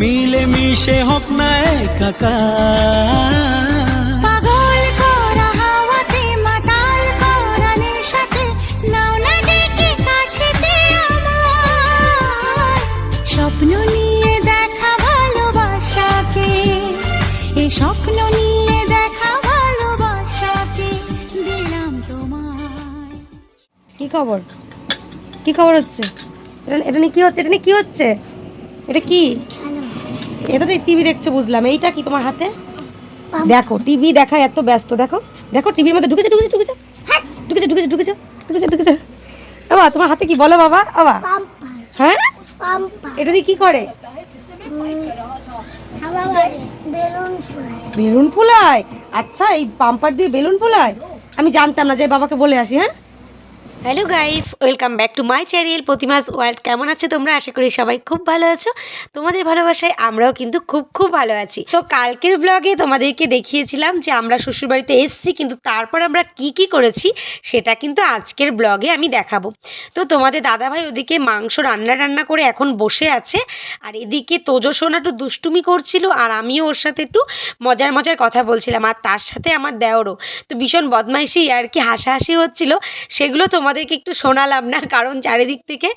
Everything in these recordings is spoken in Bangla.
মিলে মিশে হোক না আমার। স্বপ্ন নিয়ে দেখা ভালোবাসাকে এই স্বপ্ন নিয়ে দেখা ভালোবাসাকে দিলাম তোমায়। কি খবর? কি খবর হচ্ছে? এটা এটা নিয়ে কি হচ্ছে? এটা নিয়ে কি হচ্ছে? এটা কি? এটা তো টিভি দেখছ বুঝলাম। এইটা কি তোমার হাতে? দেখো টিভি দেখা এত ব্যস্ত দেখো। দেখো টিভির মধ্যে ঢুকেছে ঢুকেছে ঢুকেছে। হ্যাঁ, ঢুকেছে ঢুকেছে ঢুকেছে ঢুকেছে ঢুকেছে। বাবা তোমার হাতে কি বলো বাবা? বাবা। হ্যাঁ? এটা দিয়ে কি করে? বেলুন ফুলায়? আচ্ছা এই পাম্পার দিয়ে বেলুন ফুলায়? আমি জানতাম না যে বাবাকে বলে আসি হ্যাঁ? Hello guys welcome back to my channel প্রতিমাস world কেমন আছে তোমরা? আশা করি সবাই খুব ভালো আছো। তোমাদের ভালোবাসায় আমরাও কিন্তু খুব খুব ভালো আছি। তো কালকের ব্লগে তোমাদেরকে দেখিয়েছিলাম যে আমরা শ্বশুরবাড়িতে এসেছি, কিন্তু তারপর আমরা কি কি করেছি সেটা কিন্তু আজকের ব্লগে আমি দেখাবো। তো তোমাদের দাদাভাই ওদিকে মাংস রান্না রান্না করে এখন বসে আছে। আর এদিকে তোজো সোনা একটু দুষ্টুমি করছিল, আর আমিও ওর সাথে একটু মজার মজার কথা বলছিলাম। আর তার সাথে আমার দেওরও। তো ভীষণ বদমাইশি আর কি হাসাহাসি হচ্ছিল। সেগুলো তোমাদেরকে একটু শোনালাম না, কারণ চারিদিক থেকে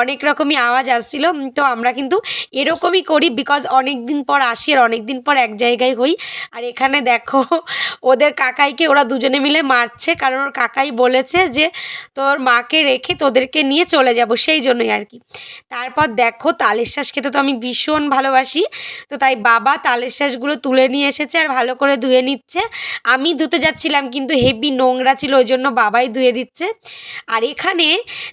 অনেক রকমই আওয়াজ আসছিল। তো আমরা কিন্তু এরকমই করি বিকজ অনেক দিন পর আসি আর অনেক দিন পর এক জায়গায় হই। আর এখানে দেখো, ওদের কাকাইকে ওরা দুজনে মিলে মারছে, কারণ ওর কাকাই বলেছে যে, তোর মাকে রেখে তোদেরকে নিয়ে চলে যাব সেই জন্যই আর কি। তারপর দেখো, তালের শ্বাস খেতে তো আমি ভীষণ ভালোবাসি। তো তাই বাবা তালের শ্বাসগুলো তুলে নিয়ে এসেছে আর ভালো করে ধুয়ে নিচ্ছে। আমি ধুতে যাচ্ছিলাম, কিন্তু হেভি নোংরা ছিল, ওই জন্য বাবাই ধুয়ে দিচ্ছে। আর এখানে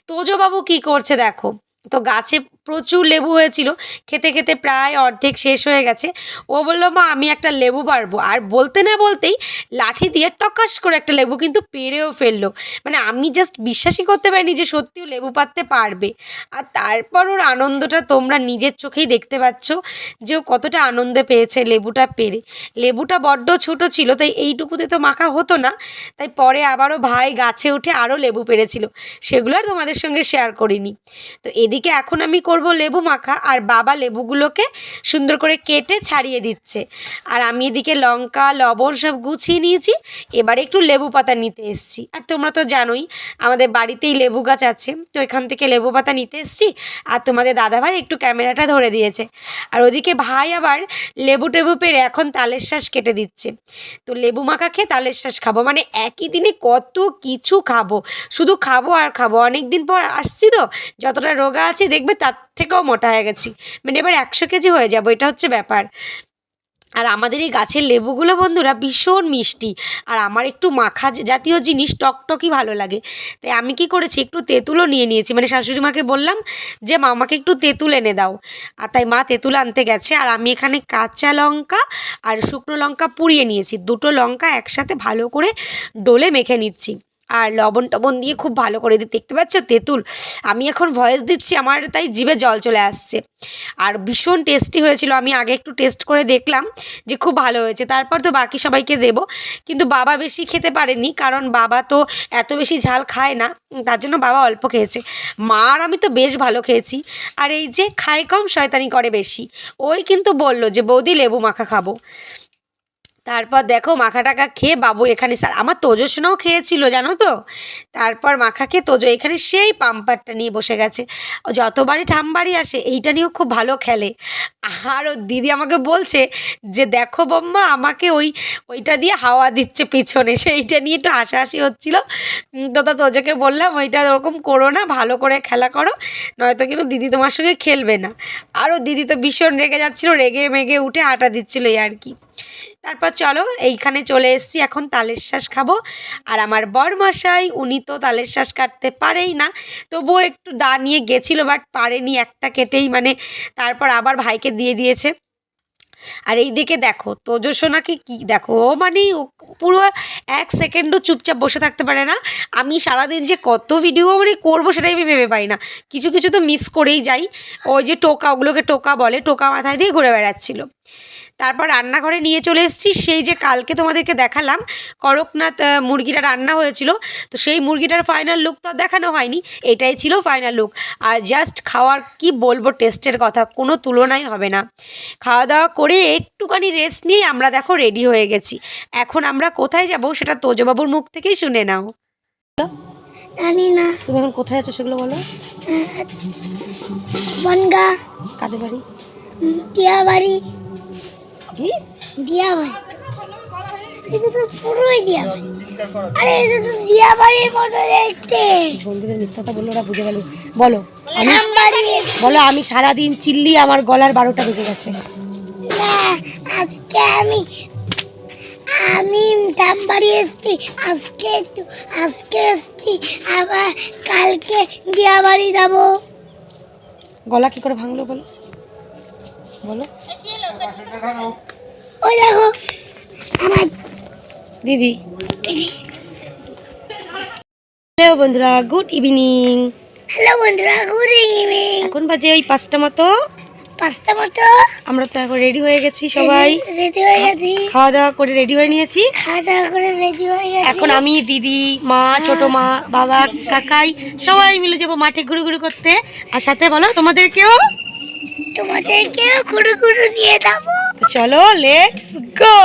তোজবাবু কি করছে দেখো? তো গাছে প্রচুর লেবু হয়েছিল। খেতে খেতে প্রায় অর্ধেক শেষ হয়ে গেছে। ও বলল, মা, আমি একটা লেবু পারব আর বলতে না বলতেই লাঠি দিয়ে টকাস করে একটা লেবু কিন্তু পেরেও ফেলল। মানে আমি জাস্ট বিশ্বাসই করতে পারিনি যে সত্যিও লেবু পারতে পারবে। আর তারপর ওর আনন্দটা তোমরা নিজের চোখেই দেখতে পাচ্ছ যে ও কতটা আনন্দে পেয়েছে লেবুটা পেরে লেবুটা বড্ড ছোট ছিল, তাই এইটুকুতে তো মাখা হতো না। তাই পরে আবারও ভাই গাছে উঠে আরও লেবু পেরেছিল সেগুলো আর তোমাদের সঙ্গে শেয়ার করিনি। তো এদিকে এখন আমি করব লেবু মাখা আর বাবা লেবুগুলোকে সুন্দর করে কেটে ছাড়িয়ে দিচ্ছে। আর আমি এদিকে লঙ্কা, লবণ সব গুছিয়ে নিয়েছি। এবারে একটু লেবু পাতা নিতে এসেছি। আর তোমরা তো জানোই, আমাদের বাড়িতেই লেবু গাছ আছে। তো এখান থেকে লেবু পাতা নিতে এসেছি। আর তোমাদের দাদাভাই একটু ক্যামেরাটা ধরে দিয়েছে। আর ওদিকে ভাই আবার লেবু টেবু পেরে এখন তালের শ্বাস কেটে দিচ্ছে। তো লেবু মাখা খেয়ে তালের শ্বাস খাব। মানে একই দিনে কত কিছু খাব। শুধু খাব আর খাব। অনেক দিন পর আসছি তো, যতটা রোগা আছি, দেখবে তার থেকেও মোটা হয়ে গেছি। মানে এবার একশো কেজি হয়ে যাব, এটা হচ্ছে ব্যাপার। আর আমাদের এই গাছের লেবুগুলো বন্ধুরা ভীষণ মিষ্টি। আর আমার একটু মাখা জাতীয় জিনিস টকটকই ভালো লাগে। তাই আমি কি করেছি, একটু তেঁতুলও নিয়ে নিয়েছি। মানে শাশুড়ি মাকে বললাম যে, মা, আমাকে একটু তেঁতুল এনে দাও। আর তাই মা তেঁতুল আনতে গেছে। আর আমি এখানে কাঁচা লঙ্কা আর শুকনো লঙ্কা পুড়িয়ে নিয়েছি। দুটো লঙ্কা একসাথে ভালো করে ডোলে মেখে নিচ্ছি। আর লবণ টবণ দিয়ে খুব ভালো করে দিই দেখতে পাচ্ছ? তেঁতুল। আমি এখন ভয়েস দিচ্ছি, আমার তাই জিভে জল চলে আসছে। আর ভীষণ টেস্টি হয়েছিল, আমি আগে একটু টেস্ট করে দেখলাম যে খুব ভালো হয়েছে। তারপর তো বাকি সবাইকে দেবো। কিন্তু বাবা বেশি খেতে পারেনি, কারণ বাবা তো এত বেশি ঝাল খায় না তার জন্য বাবা অল্প খেয়েছে। মা আর আমি তো বেশ ভালো খেয়েছি। আর এই যে খায় কম, শয়তানি করে বেশি। ওই কিন্তু বলল যে, বৌদি লেবু মাখা খাব। তারপর দেখো মাখা টাকা খেয়ে বাবু এখানে স্যার আমার তোজস্বনাও খেয়েছিল, জানো তো? তারপর মাখা খেয়ে তোজো এখানে সেই পাম্পারটা নিয়ে বসে গেছে। যতবারই ঠামবাড়ি আসে, এইটা নিয়েও খুব ভালো খেলে। আর দিদি আমাকে বলছে যে, দেখো বম্মা, আমাকে ওই, ওইটা দিয়ে হাওয়া দিচ্ছে পিছনে। সেইটা নিয়ে একটু হাসাহাসি হচ্ছিল। তো তা তোজোকে বললাম, ওইটা ওরকম করো না, ভালো করে খেলা করো, নয়তো কিন্তু দিদি তোমার সঙ্গে খেলবে না। আরও দিদি তো ভীষণ রেগে যাচ্ছিল, রেগে মেগে উঠে আটা দিচ্ছিল আর কি। তারপর চলো, এইখানে চলে এসেছি, এখন তালের শ্বাস খাব। আর আমার বরমশাই, উনি তো তালের শ্বাস কাটতে পারেই না। তবুও একটু দা নিয়ে গেছিল বাট পারেনি একটা কেটেই মানে তারপর আবার ভাইকে দিয়ে দিয়েছে। আর এই দিকে দেখো তোজসোনাকে কি, দেখো, ও মানে পুরো এক সেকেন্ডও চুপচাপ বসে থাকতে পারে না। আমি সারাদিন যে কত ভিডিও মানে করব সেটাই আমি ভেবে পাই না। কিছু কিছু তো মিস করেই যাই। ওই যে টোকা, ওগুলোকে টোকা বলে, টোকা মাথায় দিয়ে ঘুরে বেড়াচ্ছিল। তারপর রান্নাঘরে নিয়ে চলে এসেছি। সেই যে কালকে তোমাদেরকে দেখালাম করকনাথ মুরগিটা রান্না হয়েছিল। তো সেই মুরগিটার ফাইনাল লুক তো আর দেখানো হয়নি এটাই ছিল ফাইনাল লুক আর জাস্ট খাওয়ার কি বলব টেস্টের কথা কোনো তুলনাই হবে না। খাওয়া দাওয়া করে একটুখানি রেস্ট নিয়ে আমরা দেখো রেডি হয়ে গেছি। এখন আমরা কোথায় যাব সেটা তোজবাবুর মুখ থেকেই শুনে নাও। জানি না। তুমি এখন কোথায় আছো সেগুলো বলো। বনগা। কাদের বাড়ি? দিয়া বাড়ি। দিয়া এটা তো পুরোই দিয়া বাড়ি আরে এটা তো দিয়া বাড়ির মতো দেখতে। বন্ধুদের মিথ্যাটা বলল ওরা বুঝে গেল। বলো আমি বলো আমি সারাদিন চিল্লি আমার গলার বারোটা বেজে গেছে। আজকে আমি আমি দাম বাড়ি এসছি। আজকে একটু আজকে এসছি। আবার কালকে দিয়া বাড়ি যাব। গলা কি করে ভাঙলো বলো? বলো। ওই দেখো আমার দিদি। হ্যালো বন্ধুরা গুড ইভিনিং। হ্যালো বন্ধুরা গুড ইভিনিং। এখন বাজে ওই পাঁচটা মতো। পাঁচটা মতো। আমরা তো এখন রেডি হয়ে গেছি সবাই। রেডি হয়ে গেছি। খাওয়া দাওয়া করে রেডি হয়ে নিয়েছি। খাওয়া দাওয়া করে রেডি হয়ে গেছি। এখন আমি দিদি মা ছোট মা বাবা কাকাই সবাই মিলে যাব মাঠে ঘুরে ঘুরে করতে। আর সাথে বলো তোমাদেরকেও তোমাদেরকেও কুড়ু কুড়ু নিয়ে যাব। চলো লেটস গো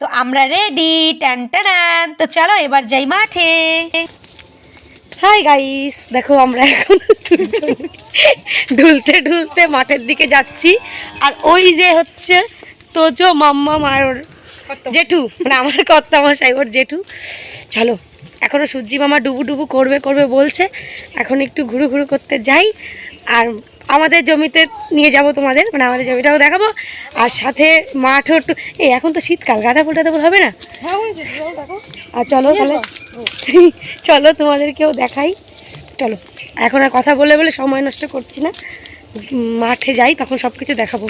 তো আমরা রেডি টান টান তো চলো এবার যাই মাঠে। হাই গাইস দেখো আমরা এখন দুজন ঢুলতে ঢুলতে মাঠের দিকে যাচ্ছি। আর ওই যে হচ্ছে তোজো মাম্মা আর ওর জেঠু মানে আমার কর্তা মশাই ওর জেঠু। চলো এখনও সূর্যি মামা ডুবু ডুবু করবে করবে বলছে। এখন একটু ঘুরু ঘুরু করতে যাই। আর আমাদের জমিতে নিয়ে যাব তোমাদের মানে আমাদের জমিটাও দেখাবো। আর সাথে মাঠও একটু এই এখন তো শীতকাল গাঁদা ফুলটা তো হবে না? আর চলো তাহলে চলো তোমাদেরকেও দেখাই। চলো এখন আর কথা বলে বলে সময় নষ্ট করছি না। মাঠে যাই তখন সব কিছু দেখাবো।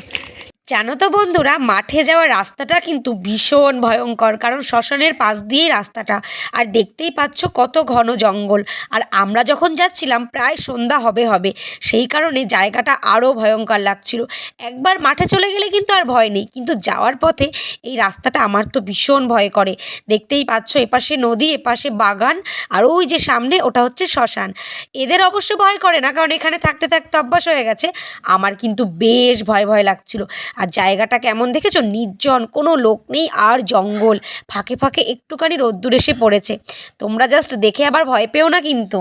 জানো তো বন্ধুরা, মাঠে যাওয়ার রাস্তাটা কিন্তু ভীষণ ভয়ঙ্কর, কারণ শ্মশানের পাশ দিয়েই রাস্তাটা। আর দেখতেই পাচ্ছ কত ঘন জঙ্গল। আর আমরা যখন যাচ্ছিলাম, প্রায় সন্ধ্যা হবে হবে। সেই কারণে জায়গাটা আরও ভয়ঙ্কর লাগছিল। একবার মাঠে চলে গেলে কিন্তু আর ভয় নেই, কিন্তু যাওয়ার পথে এই রাস্তাটা আমার তো ভীষণ ভয় করে। দেখতেই পাচ্ছ এপাশে নদী, এপাশে বাগান, আর ওই যে সামনে ওটা হচ্ছে শ্মশান। এদের অবশ্য ভয় করে না, কারণ এখানে থাকতে থাকতে অভ্যাস হয়ে গেছে। আমার কিন্তু বেশ ভয় ভয় লাগছিল। আর জায়গাটা কেমন দেখেছ? নির্জন, কোনো লোক নেই আর জঙ্গল। ফাঁকে ফাঁকে একটুখানি রোদ্দুর এসে পড়েছে। তোমরা জাস্ট দেখে আবার ভয় পেও না কিন্তু।